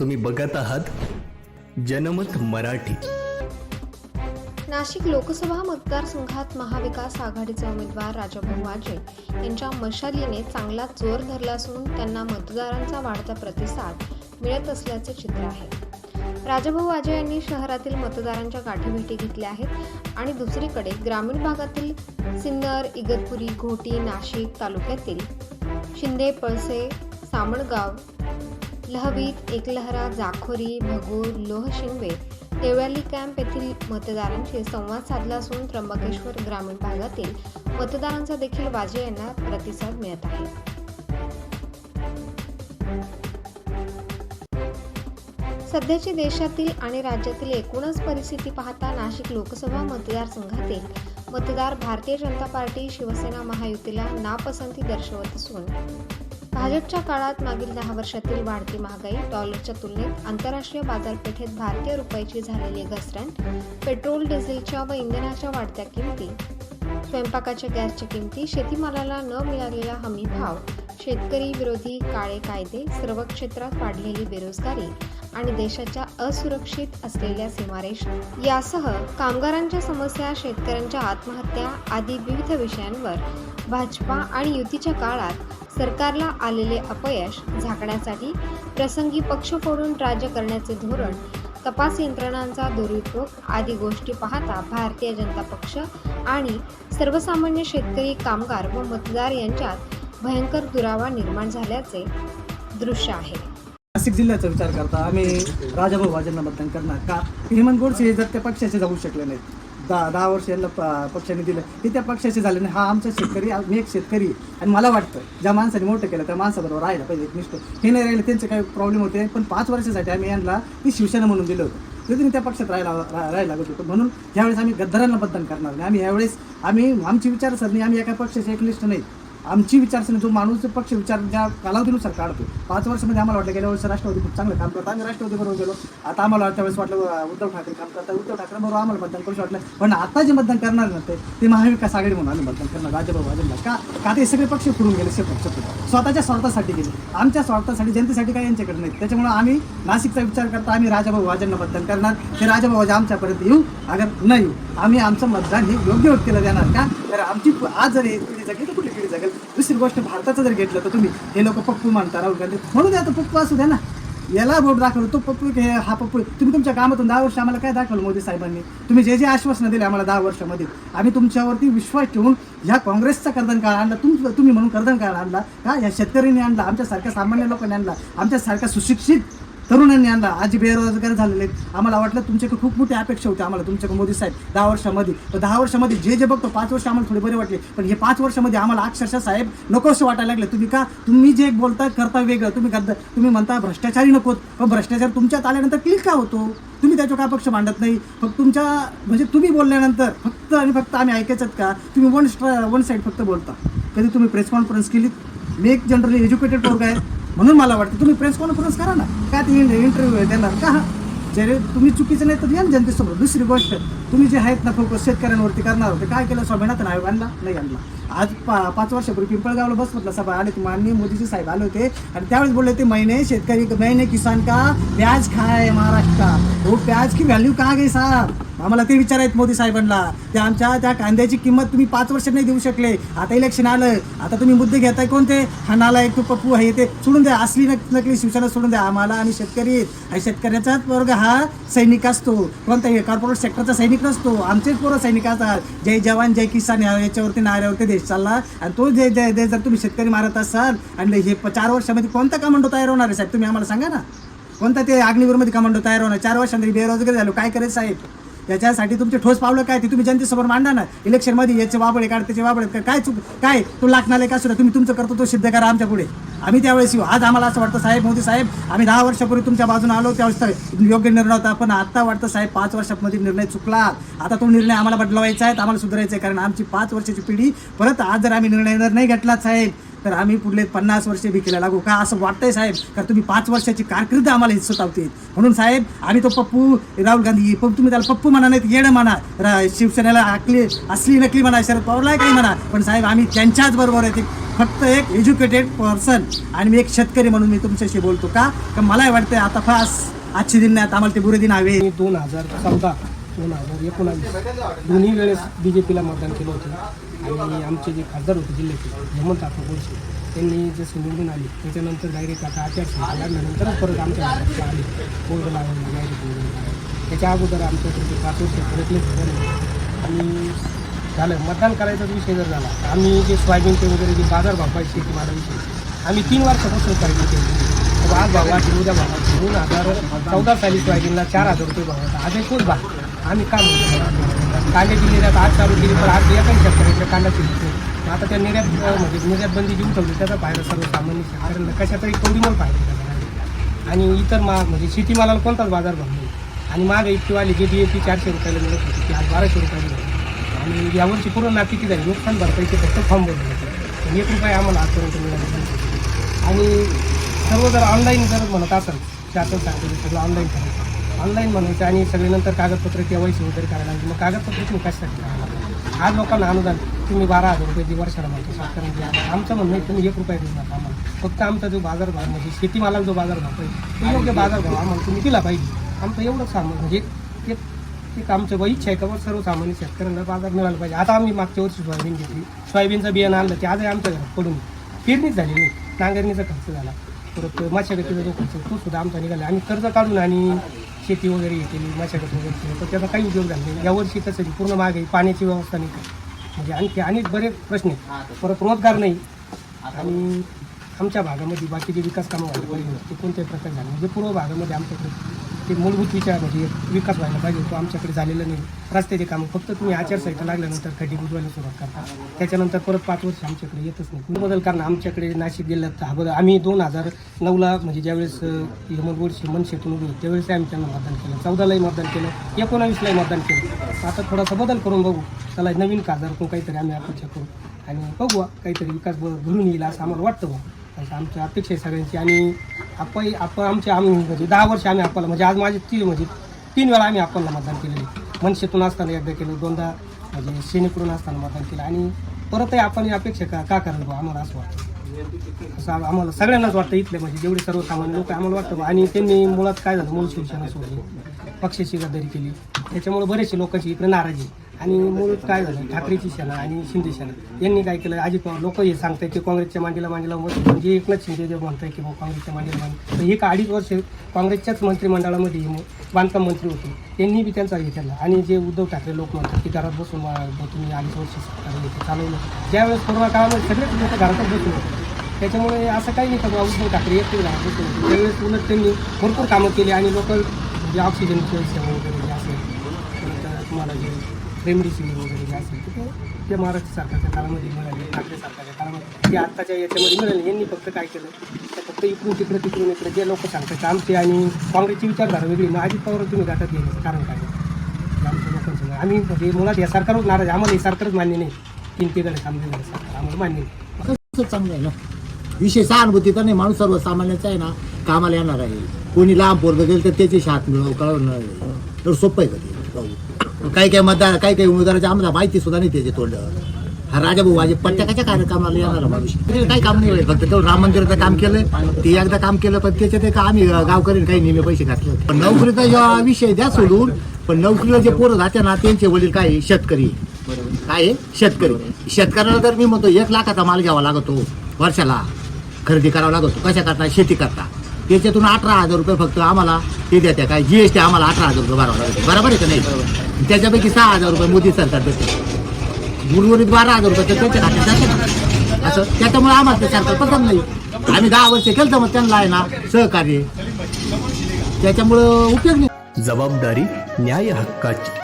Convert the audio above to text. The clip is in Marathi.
तुम्ही बघत आहात जनमत मराठी. नाशिक लोकसभा मतदारसंघात महाविकास आघाडीचे उमेदवार राजाभाऊ वाजे यांच्या मशालीने चांगला जोर धरला असून त्यांना मतदारांचा वाढता प्रतिसाद मिळत असल्याचे चित्र आहे. राजाभाऊ वाजे यांनी शहरातील मतदारांच्या गाठीभेटी घेतल्या आहेत आणि दुसरीकडे ग्रामीण भागातील सिन्नर इगतपुरी घोटी नाशिक तालुक्यातील शिंदे पळसे सामणगाव लहवीत एकलहरा जाखोरी भगूर लोहशिंगवे देवळाली कॅम्प येथील मतदारांशी संवाद साधला असून त्र्यंबकेश्वर ग्रामीण भागातील मतदारांचा देखील वाजे यांना प्रतिसाद मिळत आहे. सध्याची देशातील आणि राज्यातील एकूणच परिस्थिती पाहता नाशिक लोकसभा मतदारसंघातील मतदार भारतीय जनता पार्टी शिवसेना महायुतीला नापसंती दर्शवत असून भाजपच्या काळात मागील दहा वर्षातील वाढती महागाई डॉलरच्या तुलनेत आंतरराष्ट्रीय बाजारपेठेत भारतीय रुपयाची झालेली घसरण पेट्रोल डिझेलच्या व इंधनाच्या वाढत्या किमती. स्वयंपाकाच्या गॅसच्या किमती शेतीमालाला न मिळालेला हमी भाव शेतकरी विरोधी काळे कायदे सर्व क्षेत्रात वाढलेली बेरोजगारी आणि देशाच्या असुरक्षित असलेल्या सीमारेषा. यासह कामगारांच्या समस्या शेतकऱ्यांच्या आत्महत्या आदी विविध विषयांवर भाजपा आणि युतीच्या काळात सरकारला आलेले अपयश झाकण्यासाठी प्रसंगी पक्ष फोडून राज्य करण्याचे धोरण तपास यंत्रणांचा दुरुपयोग आदी गोष्टी पाहता भारतीय जनता पक्ष आणि सर्वसामान्य शेतकरी कामगार व मतदार यांच्यात भयंकर दुरावा निर्माण झाल्याचे दृश्य आहे. नाशिक जिल्ह्याचा विचार करता आम्ही राजाभाऊ वाजेंना मतदान करणार का? हेमंत गोडसे जर त्या पक्षाचे जाऊ शकले नाहीत दहा दहा वर्ष यांना प- पक्षाने दिलं. हे त्या पक्षाचे झाले नाही. हा आमचा शेतकरी मी एक शेतकरी आहे. आणि मला वाटतं ज्या माणसाने मोठं केलं त्या माणसाबरोबर राहायला पाहिजे एकनिष्ठ. हे नाही राहिले त्यांचे काही प्रॉब्लेम होते. पण पाच वर्षासाठी आम्ही यांना ती शिवसेना म्हणून दिलं होतं. तरी त्या पक्षात राहायला रा- राहायला लागत होतो. म्हणून ह्यावेळेस आम्ही गद्दारांना मतदान करणार नाही. आम्ही ह्यावेळेस आम्ही आमची विचारसरणी आम्ही एका पक्षाचे एकनिष्ठ नाही. आमची विचारसरणी जो माणूस पक्ष विचार ज्या कालावधीनुसार काढतो पाच वर्षामध्ये आम्हाला वाटलं गेल्या वर्षी राष्ट्रवादी खूप चांगलं काम करतो. आम्ही राष्ट्रवादी बरोबर गेलो. आता आम्हाला त्यावेळेस वाटलं उद्धव ठाकरे काम करतात. उद्धव ठाकरे बरोबर आम्हाला मतदान करू वाटलं पण आता जे मतदान करणार नव्हते ते महाविकास आघाडी म्हणून आम्ही मतदान करणार. राजाभाऊ वाजेंना का का ते सगळे पक्ष फुडून गेले पक्ष स्वतःच्या स्वार्थासाठी गेले. आमच्या स्वार्थासाठी जनतेसाठी काही यांच्याकडे नाही त्याच्यामुळे आम्ही नाशिकचा विचार करता आम्ही राजाभाऊ वाजांना मतदान करणार. ते राजाभाऊ वाजे आमच्यापर्यंत येऊ अगर नाही येऊ आम्ही आमचं मतदान हे योग्य व्यक्तीला देणार का? तर आमची आज जर हे पिढी जगेल तर कुठली पिढी जगेल? दुसरी गोष्ट भारताचं जर घेतलं तर तुम्ही हे लोक पप्पू मानता राहुल गांधी. म्हणून द्या तर पप्पू असू द्या ना. याला बोट दाखवलं तो पप्पू हे हा पप्पू. तुम्ही तुमच्या कामातून दहा वर्ष आम्हाला काय दाखवलं मोदी साहेबांनी? तुम्ही जे जे आश्वासनं दिले आम्हाला दहा वर्षामध्ये आम्ही तुमच्यावरती विश्वास ठेवून ह्या काँग्रेसचा कर्दन काळ आणला तुम तुम्ही म्हणून कर्दन काळ आणला का ह्या शेतकऱ्यांनी आणला आमच्यासारख्या सामान्य लोकांनी आणला आमच्यासारख्या सुशिक्षित तरुणांनी आणला आज बेरोजगार झालेले आहेत. आम्हाला वाटलं तुमच्याकडे खूप मोठी अपेक्षा होती आम्हाला तुमच्याकडे मोदी साहेब दहा वर्षामध्ये. तर दहा वर्षामध्ये जे जे बघतो पाच वर्ष आम्हाला थोडे बरे वाटले. पण हे पाच वर्षामध्ये आम्हाला अक्षरशः साहेब नको वाटायला लागले. तुम्ही का तुम्ही जे बोलता करता वेगळं. तुम्ही गद्द तुम्ही म्हणता भ्रष्टाचारी नकोत पण भ्रष्टाचार तुमच्यात आल्यानंतर क्लिक का होतो? तुम्ही त्याच्या का पक्ष मांडत नाही? फक्त तुमच्या म्हणजे तुम्ही बोलल्यानंतर फक्त आणि फक्त आम्ही ऐकायचं का? तुम्ही वन स्ट्रा वन साईड फक्त बोलता. कधी तुम्ही प्रेस कॉन्फरन्स केलीत? मी एक जनरली एज्युकेटेड वर्ग आहे. म्हणून मला वाटतं तुम्ही प्रेस कॉन्फरन्स करा ना. काय ते इंटरव्ह्यू देणार का? जरी तुम्ही चुकीचं नाही तर या जनतेसमोर. दुसरी गोष्ट तुम्ही जे आहेत ना फोकस शेतकऱ्यांवरती करणार होते. काय केलं? स्वाभिनाथन आयोग आणला नाही आणला. आज पा पाच वर्षापूर्वी पिंपळगावला बस म्हटलं सभा. आणि माननीय मोदीजी साहेब आले होते. आणि त्यावेळेस बोलले ते महिने शेतकरी महिने किसान का? प्याज खाय महाराष्ट्र का वो हो, प्याज की व्हॅल्यू का गई साहब? आम्हाला ते विचारायत मोदी साहेबांना ते आमच्या त्या कांद्याची किंमत तुम्ही पाच वर्ष नाही देऊ शकले. आता इलेक्शन आलं. आता तुम्ही मुद्दे घेताय कोणते? हा नालायक तू पप्पू आहे ते सोडून द्या. असली नकली शिवसेना सोडून द्या. आम्हाला आम्ही शेतकरी आणि शेतकऱ्याचाच वर्ग हा सैनिक असतो. कोणता हे कॉर्पोरेट सेक्टरचा सैनिक नसतो. आमचेच पोरं सैनिक असतात. जय जवान जय किसान याच्यावरती नाऱ्यावरती देश चालला. आणि तो जे जय जर तुम्ही शेतकरी मारत असाल आणि हे चार वर्षामध्ये कोणता कमांडो तयार होणार आहे साहेब? तुम्ही आम्हाला सांगा ना. कोणता ते अग्निवीरमध्ये कमांडो तयार होणार? चार वर्षांनी बेरोजगार झालो. काय करायचं साहेब? त्याच्यासाठी तुमचे ठोस पावलं काय ते तुम्ही जनतेसमोर मांडा ना. इलेक्शनमध्ये याचे वाबळे काढ त्याचे वाबळे काय चुक काय? तो लाखनाले का सुद्धा? तुम्ही तुमचं करतो तो सिद्ध करा आमच्या पुढे. आम्ही त्यावेळेस येऊ. आज आम्हाला असं वाटतं साहेब मोदी साहेब आम्ही दहा वर्षापूर्वी तुमच्या बाजूने आलो त्यावेळेस तर योग्य निर्णय होता. पण आता वाटतं साहेब पाच वर्षामध्ये निर्णय चुकला. आता तो निर्णय आम्हाला बदलवायचा आहे आम्हाला सुधारायचा आहे. कारण आमची पाच वर्षाची पिढी परत आज जर आम्ही निर्णय जर नाही घेतला साहेब तर आम्ही पुढले पन्नास वर्षे विकेला लागू. का असं वाटतंय साहेब? कारण तुम्ही पाच वर्षाची कारकीर्द आम्हाला स्वतःवते म्हणून साहेब आम्ही तो पप्पू राहुल गांधी पण तुम्ही त्याला पप्पू म्हणा नाही येणं म्हणा. शिवसेनेला आकली असली नकली म्हणा शरद पवारला काही म्हणा. पण साहेब आम्ही त्यांच्याच बरोबर आहे. ते फक्त एक एज्युकेटेड पर्सन आणि मी एक शेतकरी म्हणून मी तुमच्याशी बोलतो का? मला वाटतं आता फास आजचे दिन नाही आम्हाला ते बुरे दिन हवे दोन हजार चौदा. दोन हजार एकोणावीस. दोन्ही वेळेस बी जे पीला मतदान केलं होतं. आणि आमचे जे खासदार होते जिल्ह्याचे हेमंत आत्मा गोडसे त्यांनी जसे निवडून आले त्याच्यानंतर डायरेक्ट आता आचारसंहिता लागल्यानंतरच परत आमच्या भागात आले. बोर्ड लावून डायरेक्ट निवडून त्याच्या अगोदर आमच्याकडे पाच वर्ष प्रयत्न नाही. आणि झालं. मतदान करायचाच विषय जर झाला तर आम्ही जे सोयाबीनचे वगैरे जे बाजार भाव पाहिजे शेतीमालाविषयी आम्ही तीन वर्षापासून खरेदी केली. आज भाव उद्या भाव दोन हजार चौदा साली सोयाबीनला चार हजार रुपये भाव होता. आज एकूच भाव आम्ही काम म्हणतो कांद्याची निर्यात आज चालू केली पण आज एकाही शेतकऱ्याच्या कांद्याची होते. आता त्या निर्यात म्हणजे निर्यात बंदी जी उठवली त्याचा फायदा सर्वसामान्य शेतकऱ्यांना कशातरी कवडीवर फायदा झाला आहे. आणि इतर मा म्हणजे शेतीमालाला कोणताच बाजार भाव नाही. आणि माग इतकीवाली जे डी ए पी चारशे रुपयाला मिळत होती ती आज बाराशे रुपयाला मिळते आणि यावरची पूर्ण नाती किती झाली? नुकसान भरपाईचे फक्त फॉर्म भरले होते. एक रुपये आम्हाला आजपर्यंत मिळाले आणि सर्व जर ऑनलाईन जर म्हणत असेल शासन सांगतो सगळं ऑनलाईन करायचं ऑनलाईन म्हणायचं आणि सगळे नंतर कागदपत्र केवायसी वगैरे करायला लागली. मग कागदपत्र तुम्ही कशासाठी करायला? आज लोकांना अनुदान तुम्ही बारा हजार रुपये जी वर्षाला म्हणतो शेतकऱ्यांची आमचं म्हणणं आहे तुम्ही एक रुपया देऊ नका आम्हाला. फक्त आमचा जो बाजारभाव म्हणजे शेतीमालाला जो बाजारभाव पाहिजे तो योग्य बाजारभाव आम्हाला तुम्ही दिला पाहिजे. आमचं एवढंच सामान म्हणजे एक एक आमचं इच्छा आहे का सर्वसामान्य शेतकऱ्यांना बाजार मिळाला पाहिजे. आता आम्ही मागच्या वर्षी सोयाबीन घेतली. सोयाबीनचं बियाणं आणलं ते आजही आमच्या घरात पडून पेरणीच झाली नाही. नांगरणीचा खर्च झाला. परत मशागतीचा जो खर्च तो सुद्धा आमचा निघाला. आम्ही कर्ज काढून आणि शेती वगैरे हे केली मशागत वगैरे केली तर त्याचा काही उपयोग झाला नाही. यावर्षी तसं नाही. पूर्ण मागे पाण्याची व्यवस्था नाही. म्हणजे आणखी अनेक बरेच प्रश्न आहेत. परत रोजगार नाही. आणि आमच्या भागामध्ये बाकीचे विकास कामं व्हायला पाहिजे ते कोणत्याही प्रकारे झाले म्हणजे पूर्व भागामध्ये आमच्याकडे ते मूलभूत विचार म्हणजे विकास व्हायला पाहिजे तो आमच्याकडे झालेला नाही. रस्त्याचे कामं फक्त तुम्ही आचारसंहिता लागल्यानंतर खड्डे बुजवायला सुरुवात करता. त्याच्यानंतर परत पाच वर्ष आमच्याकडे येतच नाही. बदल कारण आमच्याकडे नाशिक जिल्ह्यात हा बदल आम्ही दोन हजार नऊला म्हणजे ज्यावेळेस हेमंत गोडसे मनशेतून उभे त्यावेळेस आम्ही त्यांना मतदान केलं. चौदालाही मतदान केलं. एकोणावीसलाही मतदान केलं. आता थोडासा बदल करून बघू. त्याला नवीन खासदार कोण काहीतरी आम्ही अपेक्षा करू. आणि बघू काहीतरी विकास घडून येईल असं आम्हाला वाटतं बघ असं आमची अपेक्षा आहे सगळ्यांची. आणि आपण आपण आमचे आम्ही म्हणजे दहा वर्ष आम्ही आपल्याला म्हणजे आज माझे तीन म्हणजे तीन वेळा आम्ही आपल्याला मतदान केलेले. मनशेतून असताना एकदा केलं दोनदा म्हणजे सेनेकडून असताना मतदान केलं. आणि परतही आपण ही अपेक्षा का का करायला बा आम्हाला असं वाटतं. असं आम्हाला सगळ्यांनाच वाटतं इथले म्हणजे जेवढे सर्वसामान्य लोक आम्हाला वाटतं बा. आणि त्यांनी मुळात काय झालं? मूळ शिवसेना सोडली. पक्षाची गद्दारी केली. त्याच्यामुळे बरेचसे लोकांची इकडे नाराजी आहे. आणि मूळ काय झालं? ठाकरेची सेना आणि शिंदे सेना यांनी काय केलं? अजित पवार लोक हे सांगताय की काँग्रेसच्या मांडीला मांडीला म्हणजे एकनाथ शिंदे जे म्हणताय की बुवा काँग्रेसच्या मांडीला मांडी हे एक अडीच वर्ष काँग्रेसच्याच मंत्रिमंडळामध्ये हे बांधकाम मंत्री होते. त्यांनी बी त्यांचा हे केला. आणि जे उद्धव ठाकरे लोक म्हणतात की घरात बसून तुम्ही अडीच वर्ष सरकार चालवलं. ज्यावेळेस कोरोना काळामध्ये सगळेच लोक घरातच बसून होते. त्याच्यामुळे असं काही नाही का बुवा उद्धव ठाकरे एकटे घरात बसून होते. त्यावेळेस उलट त्यांनी भरपूर कामं केली आणि लोकल म्हणजे ऑक्सिजनची सेवा वगैरे जे असेल तुम्हाला जे रेमडेसिवीर वगैरे जे असेल तर ते ते महाराष्ट्र सरकारच्या काळामध्ये मिळाले ठाकरे सरकारच्या काळामध्ये. ते आत्ताच्या याच्यामध्ये मिळाले. यांनी फक्त काय केलं? तर फक्त इकडून तिकडे तिकडून इकडे जे लोक सांगतात आमचे आणि काँग्रेसची विचारधारा वेगळी. मग अजित पवार तुम्ही गाठत गेले कारण काय? आमच्या लोकांचं आम्ही म्हणजे मुळात या सरकारवर नाराज आहे. आम्हाला हे सरकारच मान्य नाही. तीन तिकडे थांबले सरकार आम्हाला मान्य नाही. कसं चांगलं आहे ना? विषय सहानुभूती तर नाही. माणूस सर्वसामान्याचा आहे ना कामाला येणार आहे. कोणी लांब पोरगं गेलं तर त्याची हात मिळव कळवणार तर सोपं आहे का ते? काही काही मतदार काही काही उमेदवाराची आम्हाला माहिती सुद्धा नाही त्याचे तोंड. हा राजाभाऊ वाजे पट्ट्याकाच्या कार्यक्रमाला येणार माणूस. काही काम नाही होईल फक्त तेवढं राम मंदिराचं काम केलं ते एकदा काम केलं पण त्याच्यात एक आम्ही गावकरी काही नेहमी पैसे घातले पण नोकरीचा जेव्हा विषय द्या सोडून पण नोकरीला जे पोरं जाते ना त्यांचे वडील काय शेतकरी. काय शेतकरी. शेतकऱ्याला तर मी म्हणतो एक लाखाचा माल घ्यावा लागतो वर्षाला. खरेदी करावा लागतो. कशा करता? शेती करता. त्याच्यातून अठरा हजार रुपये फक्त आम्हाला ते देते काय जी एस टी आम्हाला अठरा हजार रुपये भरावा लागतो बरोबर आहे का नाही? त्याच्यापैकी सहा हजार रुपये मोदी सरकार देते. उर्वरित बारा हजार रुपये तर त्याच्या खात्यात जाते ना. असं त्याच्यामुळे आम्हाला ते सरकार पसंत नाही. आम्ही दहा वर्ष केलं तर मग त्यांना आहे ना सहकार्य. त्याच्यामुळं उपयोग नाही. जबाबदारी न्याय हक्काची.